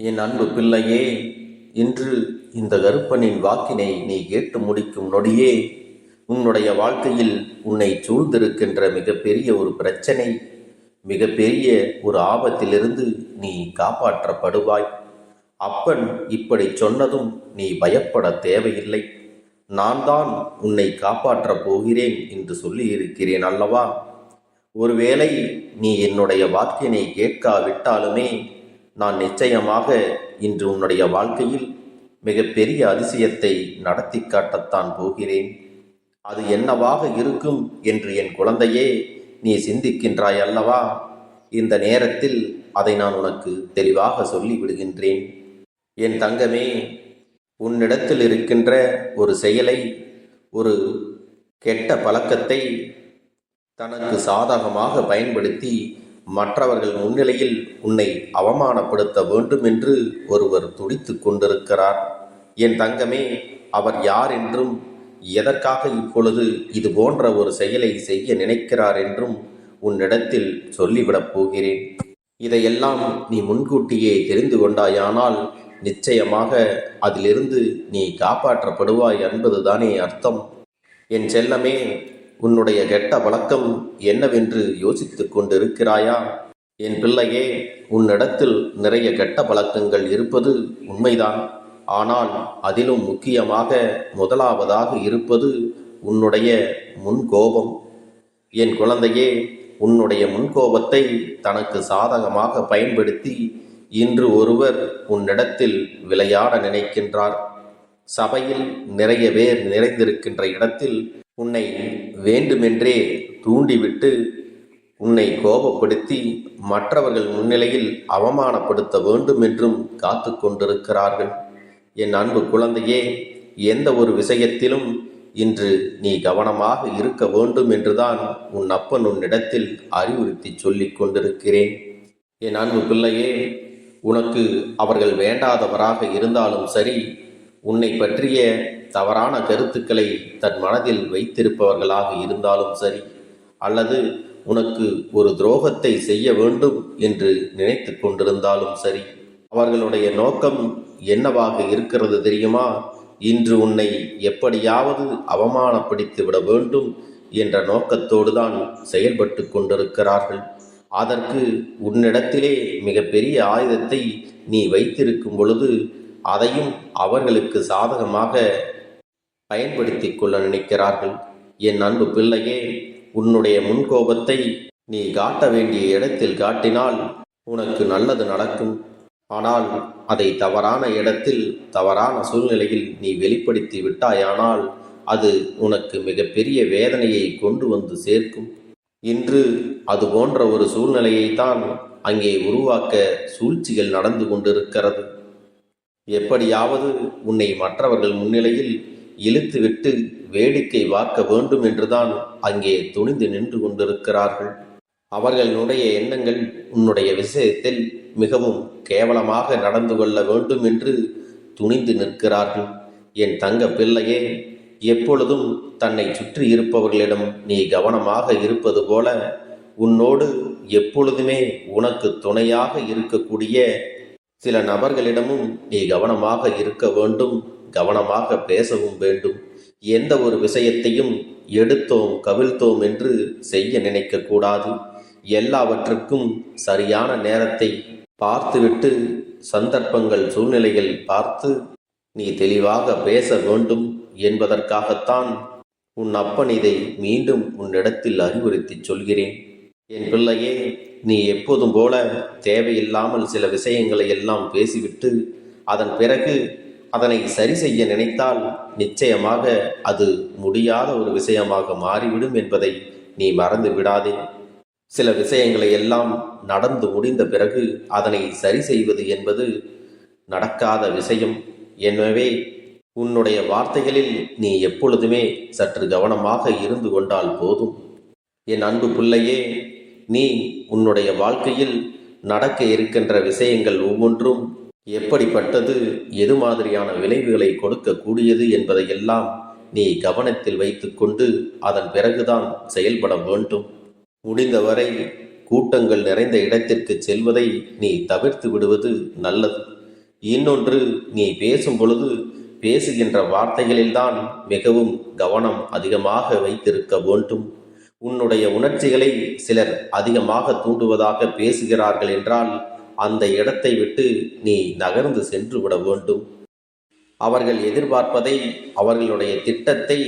என் அன்பு பிள்ளையே இன்று இந்த கருப்பனின் வாக்கினை நீ கேட்டு முடிக்கும் நொடியே உன்னுடைய வாழ்க்கையில் உன்னை சூழ்ந்திருக்கின்ற மிகப்பெரிய ஒரு பிரச்சனை மிகப்பெரிய ஒரு ஆபத்திலிருந்து நீ காப்பாற்றப்படுவாய். அப்பன் இப்படி சொன்னதும் நீ பயப்பட தேவையில்லை. நான் தான் உன்னை காப்பாற்றப் போகிறேன் என்று சொல்லியிருக்கிறேன் அல்லவா? ஒருவேளை நீ என்னுடைய வாக்கினை கேட்காவிட்டாலுமே நான் நிச்சயமாக இன்று உன்னுடைய வாழ்க்கையில் மிகப்பெரிய அதிசயத்தை நடத்தி காட்டத்தான் போகிறேன். அது என்னவாக இருக்கும் என்று என் குழந்தையே நீ சிந்திக்கின்றாய் அல்லவா? இந்த நேரத்தில் அதை நான் உனக்கு தெளிவாக சொல்லி விடுகின்றேன். என் தங்கமே உன்னிடத்தில் இருக்கின்ற ஒரு செயலை ஒரு கெட்ட பழக்கத்தை தனக்கு சாதகமாக பயன்படுத்தி மற்றவர்கள் முன்னிலையில் உன்னை அவமானப்படுத்த வேண்டும் என்று ஒருவர் துடித்து கொண்டிருக்கிறார். என் தங்கமே அவர் யார் என்றும் எதற்காக இப்பொழுது இது போன்ற ஒரு செயலை செய்ய நினைக்கிறார் என்றும் உன்னிடத்தில் சொல்லிவிடப் போகிறேன். இதையெல்லாம் நீ முன்கூட்டியே தெரிந்து கொண்டாயானால் நிச்சயமாக அதிலிருந்து நீ காப்பாற்றப்படுவாய் என்பதுதானே அர்த்தம். என் செல்லமே உன்னுடைய கெட்ட பழக்கம் என்னவென்று யோசித்துக் கொண்டிருக்கிறாயா? என் பிள்ளையே உன்னிடத்தில் நிறைய கெட்ட பழக்கங்கள் இருப்பது உண்மைதான். ஆனால் அதிலும் முக்கியமாக முதலாவதாக இருப்பது உன்னுடைய முன்கோபம். என் குழந்தையே உன்னுடைய முன்கோபத்தை தனக்கு சாதகமாக பயன்படுத்தி இன்று ஒருவர் உன்னிடத்தில் விளையாட நினைக்கின்றார். சபையில் நிறைய பேர் நிறைந்திருக்கின்ற இடத்தில் உன்னை வேண்டுமென்றே தூண்டிவிட்டு உன்னை கோபப்படுத்தி மற்றவர்கள் முன்னிலையில் அவமானப்படுத்த வேண்டும் என்றும் காத்து கொண்டிருக்கிறார்கள். என் அன்பு குழந்தையே எந்த ஒரு விஷயத்திலும் இன்று நீ கவனமாக இருக்க வேண்டும் என்றுதான் உன் அப்பன் உன்னிடத்தில் அறிவுறுத்தி சொல்லிக் கொண்டிருக்கிறேன். என் அன்பு பிள்ளையே உனக்கு அவர்கள் வேண்டாதவராக இருந்தாலும் சரி உன்னை பற்றிய தவறான கருத்துக்களை தன் மனதில் வைத்திருப்பவர்களாக இருந்தாலும் சரி அல்லது உனக்கு ஒரு துரோகத்தை செய்ய வேண்டும் என்று நினைத்து கொண்டிருந்தாலும் சரி அவர்களுடைய நோக்கம் என்னவாக இருக்கிறது தெரியுமா? இன்று உன்னை எப்படியாவது அவமானப்படுத்தி விட வேண்டும் என்ற நோக்கத்தோடு தான் செயல்பட்டு கொண்டிருக்கிறார்கள். அதற்கு உன்னிடத்திலே மிகப்பெரிய ஆயுதத்தை நீ வைத்திருக்கும் பொழுது அதையும் அவர்களுக்கு சாதகமாக பயன்படுத்தி கொள்ள நினைக்கிறார்கள். என் அன்பு பிள்ளையே உன்னுடைய முன்கோபத்தை நீ காட்ட வேண்டிய இடத்தில் காட்டினால் உனக்கு நல்லது நடக்கும். ஆனால் அதை தவறான இடத்தில் தவறான சூழ்நிலையில் நீ வெளிப்படுத்தி விட்டாயானால் அது உனக்கு மிகப்பெரிய வேதனையை கொண்டு வந்து சேர்க்கும். இன்று அது போன்ற ஒரு சூழ்நிலையை தான் அங்கே உருவாக்க சூழ்ச்சிகள் நடந்து கொண்டிருக்கிறது. எப்படியாவது உன்னை மற்றவர்கள் முன்னிலையில் இழுத்துவிட்டு வேடிக்கை வாக்க வேண்டும் என்றுதான் அங்கே துணிந்து நின்று கொண்டிருக்கிறார்கள். அவர்களுடைய எண்ணங்கள் உன்னுடைய விஷயத்தில் மிகவும் கேவலமாக நடந்து கொள்ள வேண்டும் என்று துணிந்து நிற்கிறார்கள். என் தங்க பிள்ளையே எப்பொழுதும் தன்னை சுற்றி இருப்பவர்களிடம் நீ கவனமாக இருப்பது போல உன்னோடு எப்பொழுதுமே உனக்கு துணையாக இருக்கக்கூடிய சில நபர்களிடமும் நீ கவனமாக இருக்க வேண்டும் கவனமாக பேசவும் வேண்டும். எந்த ஒரு விஷயத்தையும் எடுத்தோம் கவிழ்த்தோம் என்று செய்ய நினைக்கக்கூடாது எல்லாவற்றுக்கும் சரியான நேரத்தை பார்த்துவிட்டு சந்தர்ப்பங்கள் சூழ்நிலைகள் பார்த்து நீ தெளிவாக பேச வேண்டும் என்பதற்காகத்தான் உன் அப்பன் இதை மீண்டும் உன்னிடத்தில் அறிவுறுத்திச் சொல்கிறேன். என் பிள்ளையே நீ எப்போதும் போல தேவையில்லாமல் சில விஷயங்களை எல்லாம் பேசிவிட்டு அதன் பிறகு அதனை சரி செய்ய நினைத்தால் நிச்சயமாக அது முடியாத ஒரு விஷயமாக மாறிவிடும் என்பதை நீ மறந்து விடாதே. சில விஷயங்களை எல்லாம் நடந்து முடிந்த பிறகு அதனை சரி செய்வது என்பது நடக்காத விஷயம். எனவே உன்னுடைய வார்த்தைகளில் நீ எப்பொழுதுமே சற்று கவனமாக இருந்து கொண்டால் போதும். என் அன்பு பிள்ளையே நீ உன்னுடைய வாழ்க்கையில் நடக்க இருக்கின்ற விஷயங்கள் ஒவ்வொன்றும் எப்படிப்பட்டது எது மாதிரியான விளைவுகளை கொடுக்கக்கூடியது என்பதையெல்லாம் நீ கவனத்தில் வைத்துக்கொண்டு அதன் பிறகுதான் செயல்பட வேண்டும். முடிந்தவரை கூட்டங்கள் நிறைந்த இடத்திற்கு செல்வதை நீ தவிர்த்து விடுவது நல்லது. இன்னொன்று நீ பேசும் பொழுது பேசுகின்ற வார்த்தைகளில்தான் மிகவும் கவனம் அதிகமாக வைத்திருக்க வேண்டும். உன்னுடைய உணர்ச்சிகளை சிலர் அதிகமாக தூண்டுவதாக பேசுகிறார்கள் என்றால் அந்த இடத்தை விட்டு நீ நகர்ந்து சென்று விட வேண்டும். அவர்கள் எதிர்பார்ப்பதை அவர்களுடைய திட்டத்தை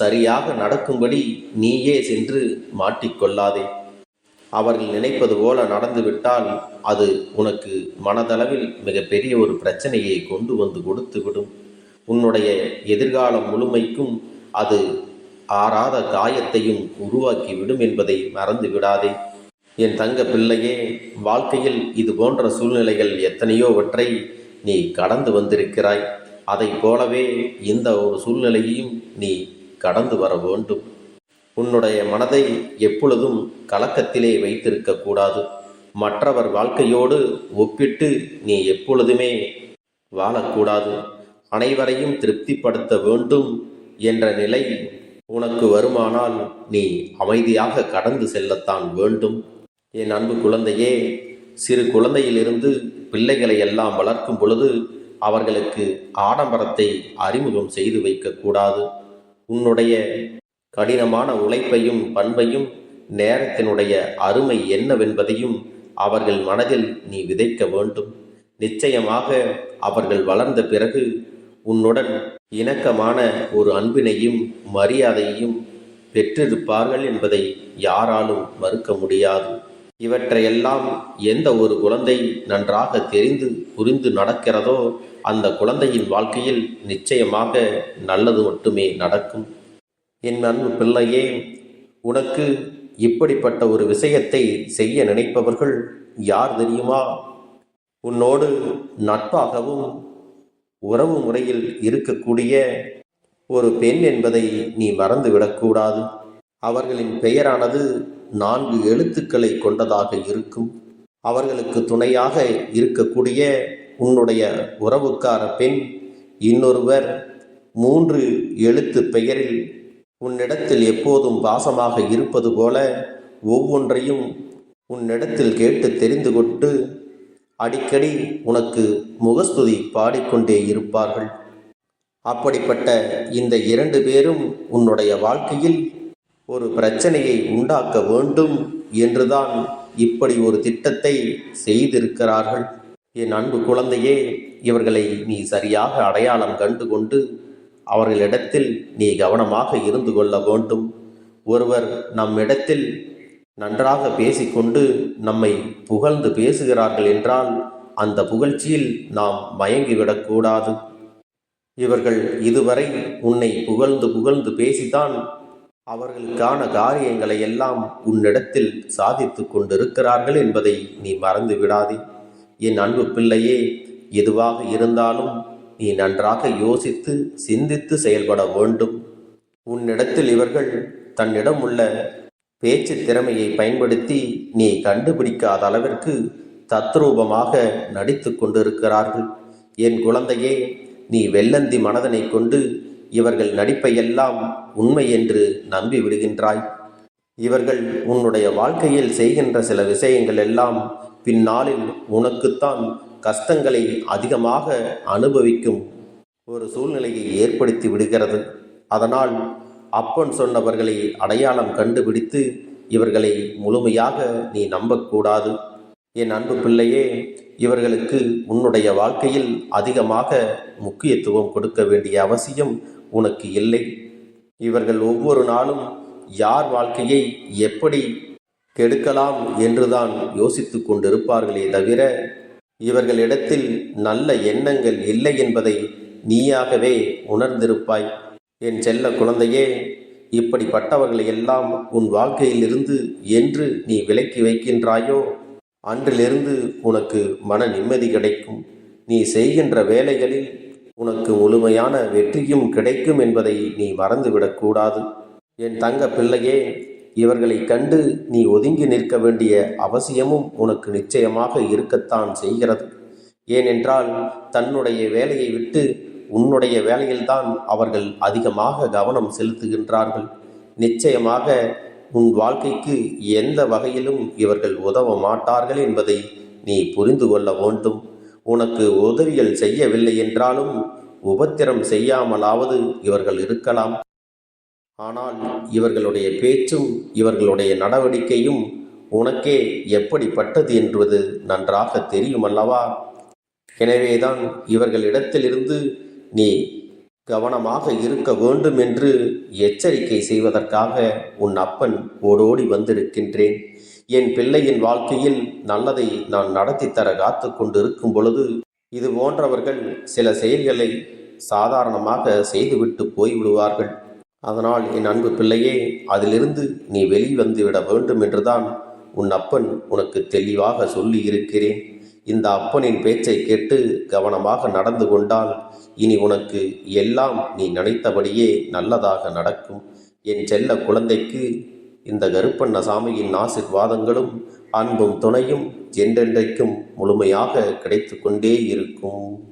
சரியாக நடக்கும்படி நீயே சென்று மாட்டிக்கொள்ளாதே. அவர்கள் நினைப்பது போல நடந்துவிட்டால் அது உனக்கு மனதளவில் மிகப்பெரிய ஒரு பிரச்சனையை கொண்டு வந்து கொடுத்துவிடும். உன்னுடைய எதிர்காலம் முழுமைக்கும் அது ஆறாத காயத்தையும் உருவாக்கிவிடும் என்பதை மறந்து விடாதே. என் தங்க பிள்ளையே வாழ்க்கையில் இது போன்ற சூழ்நிலைகள் எத்தனையோவற்றை நீ கடந்து வந்திருக்கிறாய். அதைப் போலவே இந்த ஒரு சூழ்நிலையையும் நீ கடந்து வர வேண்டும். உன்னுடைய மனதை எப்பொழுதும் கலக்கத்திலே வைத்திருக்க கூடாது. மற்றவர் வாழ்க்கையோடு ஒப்பிட்டு நீ எப்பொழுதுமே வாழக்கூடாது. அனைவரையும் திருப்திப்படுத்த வேண்டும் என்ற நிலை உனக்கு வருமானால் நீ அமைதியாக கடந்து செல்லத்தான் வேண்டும். என் அன்பு குழந்தையே சிறு குழந்தையிலிருந்து பிள்ளைகளை எல்லாம் வளர்க்கும் பொழுது அவர்களுக்கு ஆடம்பரத்தை அறிமுகம் செய்து வைக்கக்கூடாது உன்னுடைய கடினமான உழைப்பையும் பண்பையும் நேரத்தினுடைய அருமை என்னவென்பதையும் அவர்கள் மனதில் நீ விதைக்க வேண்டும். நிச்சயமாக அவர்கள் வளர்ந்த பிறகு உன்னுடன் இணக்கமான ஒரு அன்பினையும் மரியாதையையும் பெற்றிருப்பார்கள் என்பதை யாராலும் மறுக்க முடியாது. இவற்றையெல்லாம் எந்த ஒரு குழந்தை நன்றாக தெரிந்து புரிந்து நடக்கிறதோ அந்த குழந்தையின் வாழ்க்கையில் நிச்சயமாக நல்லது மட்டுமே நடக்கும். என் அன்பு பிள்ளையே உனக்கு இப்படிப்பட்ட ஒரு விஷயத்தை செய்ய நினைப்பவர்கள் யார் தெரியுமா? உன்னோடு நட்பாகவும் உறவு முறையில் இருக்கக்கூடிய ஒரு பெண் என்பதை நீ மறந்துவிடக்கூடாது அவர்களின் பெயரானது நான்கு எழுத்துக்களை கொண்டதாக இருக்கும். அவர்களுக்கு துணையாக இருக்கக்கூடிய உன்னுடைய உறவுக்கார பெண் இன்னொருவர் மூன்று எழுத்து பெயரில் உன்னிடத்தில் எப்போதும் பாசமாக இருப்பது போல ஒவ்வொன்றையும் உன்னிடத்தில் கேட்டு தெரிந்து கொண்டு அடிக்கடி உனக்கு முகஸ்துதி பாடிக்கொண்டே இருப்பார்கள். அப்படிப்பட்ட இந்த இரண்டு பேரும் உன்னுடைய வாழ்க்கையில் ஒரு பிரச்சனையை உண்டாக்க வேண்டும் என்றுதான் இப்படி ஒரு திட்டத்தை செய்திருக்கிறார்கள். என் அன்பு குழந்தையே இவர்களை நீ சரியாக அடையாளம் கண்டு கொண்டு அவர்களிடத்தில் நீ கவனமாக இருந்து கொள்ள வேண்டும். ஒருவர் நம்மிடத்தில் நன்றாக பேசிக்கொண்டு நம்மை புகழ்ந்து பேசுகிறார்கள் என்றால் அந்த புகழ்ச்சியில் நாம் மயங்கிவிடக்கூடாது இவர்கள் இதுவரை உன்னை புகழ்ந்து புகழ்ந்து பேசித்தான் அவர்களுக்கான காரியங்களை எல்லாம் உன்னிடத்தில் சாதித்து கொண்டிருக்கிறார்கள் என்பதை நீ மறந்து விடாதே. என் அன்பு பிள்ளையே எதுவாக இருந்தாலும் நீ நன்றாக யோசித்து சிந்தித்து செயல்பட வேண்டும். உன்னிடத்தில் இவர்கள் தன்னிடம் உள்ள பேச்சு திறமையை பயன்படுத்தி நீ கண்டுபிடிக்காத அளவிற்கு தத்ரூபமாக நடித்து கொண்டிருக்கிறார்கள். என் குழந்தையே நீ வெள்ளந்தி மனதனை கொண்டு இவர்கள் நடிப்பையெல்லாம் உண்மை என்று நம்பி விடுகின்றாய் இவர்கள் உன்னுடைய வாழ்க்கையில் செய்கின்ற சில விஷயங்கள் எல்லாம் பின்னாளில் உனக்குத்தான் கஷ்டங்களை அதிகமாக அனுபவிக்கும் ஒரு சூழ்நிலையை ஏற்படுத்தி விடுகிறது. அதனால் அப்பன் சொன்னவர்களை அடையாளம் கண்டுபிடித்து இவர்களை முழுமையாக நீ நம்பக்கூடாது. என் அன்பு பிள்ளையே இவர்களுக்கு உன்னுடைய வாழ்க்கையில் அதிகமாக முக்கியத்துவம் கொடுக்க வேண்டிய அவசியம் உனக்கு இல்லை. இவர்கள் ஒவ்வொரு நாளும் யார் வாழ்க்கையை எப்படி கெடுக்கலாம் என்றுதான் யோசித்து கொண்டிருப்பார்களே தவிர இவர்களிடத்தில் நல்ல எண்ணங்கள் இல்லை என்பதை நீயாகவே உணர்ந்திருப்பாய். என் செல்ல குழந்தையே இப்படிப்பட்டவர்களை எல்லாம் உன் வாழ்க்கையிலிருந்து என்று நீ விலக்கி வைக்கின்றாயோ? அன்றிலிருந்து உனக்கு மன நிம்மதி கிடைக்கும். நீ செய்கின்ற வேலைகளில் உனக்கு முழுமையான வெற்றியும் கிடைக்கும் என்பதை நீ மறந்துவிடக்கூடாது என் தங்க பிள்ளையே இவர்களை கண்டு நீ ஒதுங்கி நிற்க வேண்டிய அவசியமும் உனக்கு நிச்சயமாக இருக்கத்தான் செய்கிறது. ஏனென்றால் தன்னுடைய வேலையை விட்டு உன்னுடைய வேலையில்தான் அவர்கள் அதிகமாக கவனம் செலுத்துகின்றார்கள். நிச்சயமாக உன் வாழ்க்கைக்கு எந்த வகையிலும் இவர்கள் உதவ மாட்டார்கள் என்பதை நீ புரிந்து கொள்ள வேண்டும். உனக்கு உதவிகள் செய்யவில்லை என்றாலும் உபத்திரம் செய்யாமலாவது இவர்கள் இருக்கலாம். ஆனால் இவர்களுடைய பேச்சும் இவர்களுடைய நடவடிக்கையும் உனக்கே எப்படிப்பட்டது என்பது நன்றாக தெரியும் அல்லவா எனவேதான் இவர்களிடத்திலிருந்து நீ கவனமாக இருக்க வேண்டும் என்று எச்சரிக்கை செய்வதற்காக உன் அப்பன் ஓடோடி வந்திருக்கின்றேன். என் பிள்ளையின் வாழ்க்கையில் நல்லதை நான் நடத்தித்தர தர காத்து கொண்டிருக்கும் பொழுது இது போன்றவர்கள் சில செயல்களை சாதாரணமாக செய்துவிட்டு போய்விடுவார்கள். அதனால் என் அன்பு பிள்ளையே அதிலிருந்து நீ வெளிவந்துவிட வேண்டும் என்றுதான் உன் அப்பன் உனக்கு தெளிவாக சொல்லி இருக்கிறேன் இந்த அப்பனின் பேச்சை கேட்டு கவனமாக நடந்து கொண்டால் இனி உனக்கு எல்லாம் நீ நினைத்தபடியே நல்லதாக நடக்கும். என் செல்ல குழந்தைக்கு இந்த கருப்பண்ண சாமியின் ஆசிர்வாதங்களும் அன்பும் துணையும் என்றென்றைக்கும் முழுமையாக கிடைத்து கொண்டே இருக்கும்.